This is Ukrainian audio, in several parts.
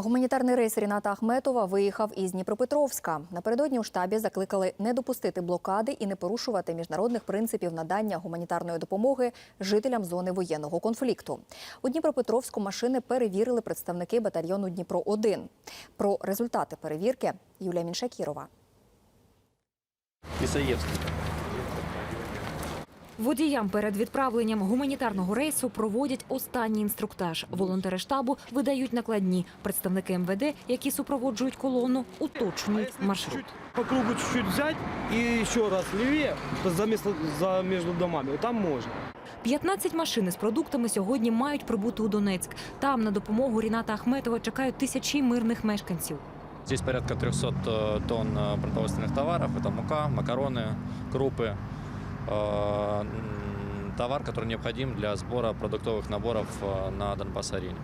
Гуманітарний рейс Ріната Ахметова виїхав із Дніпропетровська. Напередодні у штабі закликали не допустити блокади і не порушувати міжнародних принципів надання гуманітарної допомоги жителям зони воєнного конфлікту. У Дніпропетровську машини перевірили представники батальйону Дніпро 1 Про результати перевірки Юлія Міншакірова. Исаевский. Водіям перед відправленням гуманітарного рейсу проводять останній інструктаж. Волонтери штабу видають накладні. Представники МВД, які супроводжують колону, уточнюють маршрут. По кругу чуть-чуть взять и еще раз левее, то за, место, за между домами, вот там можно. 15 машин із продуктами сьогодні мають прибути у Донецьк. Там на допомогу Ріната Ахметова чекають тисячі мирних мешканців. Здесь порядка 300 э, тонн э, продовольственных товаров. Это мука, макароны, крупы. э, м, Товар, который необходим для сбора продуктовых наборов э, на Донбасс-арене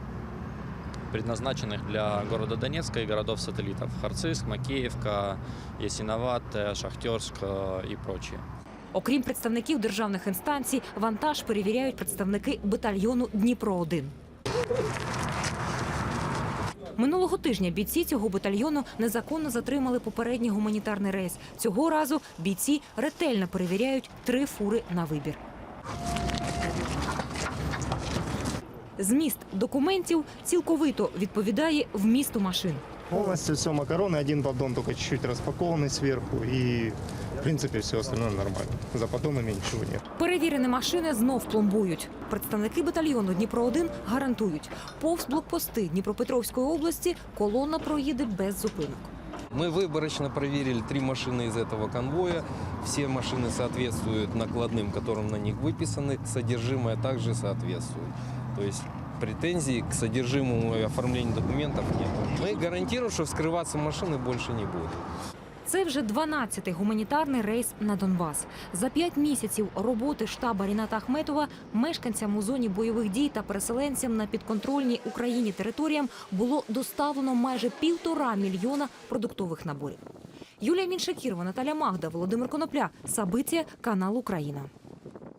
предназначенных для города Донецка и городов-сателлитов. Харциск, Макеевка, Ясиноват, э, Шахтерск э, и прочие. Окрім представників державних інстанцій, вантаж перевіряють представники батальйону Дніпро 1 Минулого тижня бійці цього батальйону незаконно затримали попередній гуманітарний рейс. Цього разу бійці ретельно перевіряють три фури на вибір. Зміст документів цілковито відповідає вмісту машин. Полностью все макароны, один поддон только чуть-чуть распакованный сверху и в принципе все остальное нормально. За поддонами ничего нет. Перевірені машини знов пломбують. Представники батальйону Дніпро 1 гарантують, повз блокпости Дніпропетровської області колона проїде без зупинок. Мы выборочно проверили три машины из этого конвоя. Все машины соответствуют накладным, которым на них выписаны. Содержимое также соответствует. То есть претензий к содержимому и оформлению документов нет. Мы гарантируем, что вскрываться машины больше не будут. Це вже 12-й гуманітарний рейс на Донбас. За п'ять місяців роботи штаба Ріната Ахметова мешканцям у зоні бойових дій та переселенцям на підконтрольній Україні територіям було доставлено майже півтора мільйона продуктових наборів. Юлія Міншакірова, Наталя Магда, Володимир Конопля. Сабиція, канал Україна.